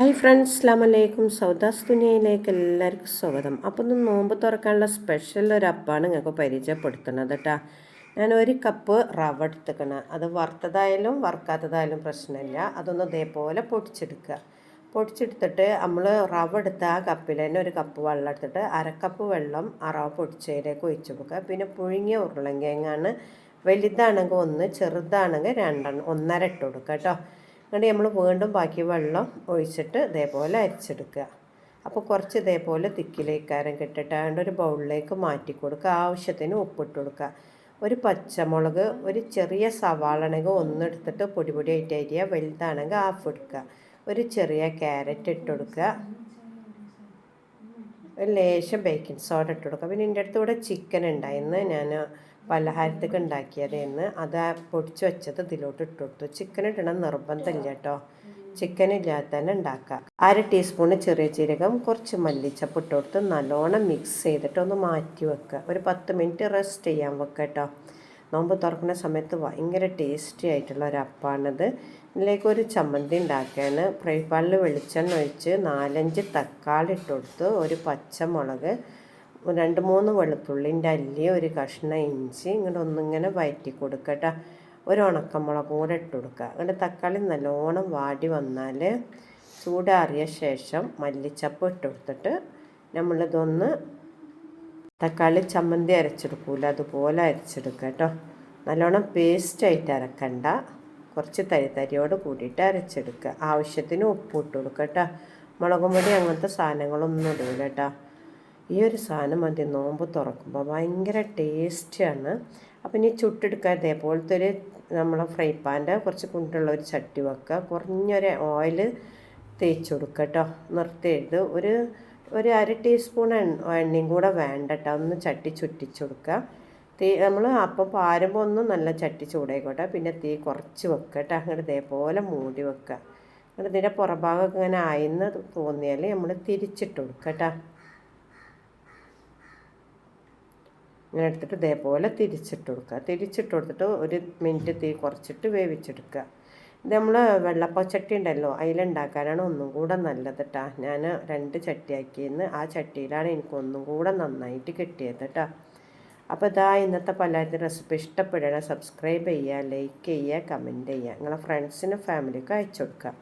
Hi friends അസ്ലാം അലൈക്കും സൗദാസ് ദുനിയയിലേക്ക് എല്ലാവർക്കും സ്വാഗതം. അപ്പോൾ ഒന്ന് നോമ്പ് തുറക്കാനുള്ള സ്പെഷ്യൽ ഒരു അപ്പാണ് നിങ്ങൾക്ക് പരിചയപ്പെടുത്തുന്നത് കേട്ടോ ഞാൻ ഒരു കപ്പ് റവ എടുത്തുക്കണം അത് വറുത്തതായാലും വറുക്കാത്തതായാലും പ്രശ്നമില്ല. അതൊന്ന് ഇതേപോലെ പൊടിച്ചെടുക്കുക. പൊടിച്ചെടുത്തിട്ട് നമ്മൾ റവ എടുത്ത ആ കപ്പിൽ തന്നെ ഒരു കപ്പ് വെള്ളം എടുത്തിട്ട് അരക്കപ്പ് വെള്ളം ആ റവ പൊടിച്ചതിലേക്ക് ഒഴിച്ചു കൊടുക്കുക. പിന്നെ പുഴുങ്ങിയ ഉരുളങ്കിഴങ്ങാണ് വലുതാണെങ്കിൽ ഒന്ന് ചെറുതാണെങ്കിൽ രണ്ടെണ്ണം ഒന്നര ഇട്ട് കൊടുക്കുക കേട്ടോ എന്നിട്ട് നമ്മൾ വീണ്ടും ബാക്കി വെള്ളം ഒഴിച്ചിട്ട് ഇതേപോലെ അരിച്ചെടുക്കുക. അപ്പോൾ കുറച്ച് ഇതേപോലെ തിക്കിലേക്കാരം കിട്ടിട്ട് ഒരു ബൗളിലേക്ക് മാറ്റി കൊടുക്കുക. ആവശ്യത്തിന് ഉപ്പിട്ട് കൊടുക്കുക. ഒരു പച്ചമുളക് ഒരു ചെറിയ സവാളാണെങ്കിൽ ഒന്നെടുത്തിട്ട് പൊടി പൊടിയായിട്ട് അരിയുക. വലുതാണെങ്കിൽ ഹാഫ് എടുക്കുക. ഒരു ചെറിയ ക്യാരറ്റ് ഇട്ട് കൊടുക്കുക. ഒരു ലേശം ബേക്കിംഗ് സോഡ ഇട്ട് കൊടുക്കുക. പിന്നെ എന്റെ അടുത്ത് ഇവിടെ ചിക്കൻ ഉണ്ടായിരുന്നു. ഞാൻ പലഹാരത്തേക്ക് ഉണ്ടാക്കിയതെന്ന് അത് പൊടിച്ച് വെച്ചത് ഇതിലോട്ട് ഇട്ട് കൊടുത്തു. ചിക്കൻ ഇടണം നിർബന്ധമില്ല കേട്ടോ. ചിക്കൻ ഇല്ലാതെ തന്നെ ഉണ്ടാക്കാം. അര ടീസ്പൂണ് ചെറിയ ജീരകം കുറച്ച് മല്ലിച്ചപ്പ് ഇട്ട് കൊടുത്ത് നല്ലോണം മിക്സ് ചെയ്തിട്ട് ഒന്ന് മാറ്റി വെക്കുക. ഒരു പത്ത് മിനിറ്റ് റെസ്റ്റ് ചെയ്യാൻ വെക്കുക കേട്ടോ. നോമ്പ് തുറക്കുന്ന സമയത്ത് ഭയങ്കര ടേസ്റ്റി ആയിട്ടുള്ള ഒരു ഇതിലേക്ക് ഒരു ചമ്മന്തി ഉണ്ടാക്കുകയാണ്. ഫ്രൈ പാനിൽ വെളിച്ചെണ്ണ ഒഴിച്ച് നാലഞ്ച് തക്കാളി ഇട്ട് കൊടുത്ത് ഒരു പച്ചമുളക് രണ്ട് മൂന്ന് വെളുത്തുള്ളിന്റെ അല്ലി ഒരു കഷ്ണം ഇഞ്ചി ഇങ്ങോട്ട് ഒന്നിങ്ങനെ വയറ്റി കൊടുക്കട്ടെ ഒരു ഉണക്കമുളകും കൂടെ ഇട്ട് കൊടുക്കുക. എന്നിട്ട് തക്കാളി നല്ലോണം വാടി വന്നാൽ ചൂടാറിയ ശേഷം മല്ലിച്ചപ്പ് ഇട്ട് കൊടുത്തിട്ട് നമ്മളിതൊന്ന് തക്കാളി ചമ്മന്തി അരച്ചെടുക്കൂല അതുപോലെ അരച്ചെടുക്കുക കേട്ടോ. നല്ലോണം പേസ്റ്റായിട്ട് അരക്കണ്ട. കുറച്ച് തരി തരിയോട് കൂടിയിട്ട് അരച്ചെടുക്കുക. ആവശ്യത്തിന് ഉപ്പ് ഇട്ട് കൊടുക്കുക കേട്ടോ. മുളകും പൊടി അങ്ങനത്തെ സാധനങ്ങളൊന്നും ഇടൂല കേട്ടോ. ഈ ഒരു സാധനം മതി നോമ്പ് തുറക്കുമ്പോൾ ഭയങ്കര ടേസ്റ്റിയാണ് അപ്പം ഇനി ചുട്ടെടുക്കാൻ ഇതേപോലത്തെ ഒരു നമ്മളെ ഫ്രൈ പാന്റെ കുറച്ച് കുണ്ടുള്ള ഒരു ചട്ടി വെക്കുക. കുറഞ്ഞൊരു ഓയിൽ തേച്ച് കൊടുക്കുക കേട്ടോ. നിർത്തിയത് ഒരു ഒരു അര ടീസ്പൂൺ എണ്ണയും കൂടെ വേണ്ട കേട്ടോ. ഒന്ന് ചട്ടി ചുറ്റിച്ച് കൊടുക്കുക. തീ നമ്മൾ അപ്പം പാരുമ്പോൾ ഒന്ന് നല്ല ചട്ടി ചൂടായിക്കോട്ടെ. പിന്നെ തീ കുറച്ച് വെക്കുക കേട്ടോ. അങ്ങോട്ട് ഇതേപോലെ മൂടി വെക്കുക. എന്നിട്ട് ഇതിന്റെ പുറഭാഗമൊക്കെ ഇങ്ങനെ ആയിന്ന് തോന്നിയാൽ നമ്മൾ തിരിച്ചിട്ട് കൊടുക്കുക കേട്ടോ. ഇങ്ങനെ എടുത്തിട്ട് ഇതേപോലെ തിരിച്ചിട്ട് കൊടുക്കുക. തിരിച്ചിട്ട് കൊടുത്തിട്ട് ഒരു മിനിറ്റ് തീ കുറച്ചിട്ട് വേവിച്ചെടുക്കുക. ഇത് നമ്മൾ വെള്ളപ്പച്ചട്ടി ഉണ്ടല്ലോ അതിലുണ്ടാക്കാനാണ് ഒന്നും കൂടെ നല്ലത് കേട്ടോ ഞാൻ രണ്ട് ചട്ടി ആക്കിയെന്ന്. ആ ചട്ടിയിലാണ് എനിക്ക് ഒന്നും കൂടെ നന്നായിട്ട് കിട്ടിയത് കേട്ടോ അപ്പോൾ ഇതാ ഇന്നത്തെ പലഹാരത്തിന്റെ റെസിപ്പി ഇഷ്ടപ്പെടണം സബ്സ്ക്രൈബ് ചെയ്യുക ലൈക്ക് ചെയ്യുക കമന്റ് ചെയ്യുക. നിങ്ങളെ ഫ്രണ്ട്സിനും ഫാമിലിക്കും അയച്ചു കൊടുക്കുക.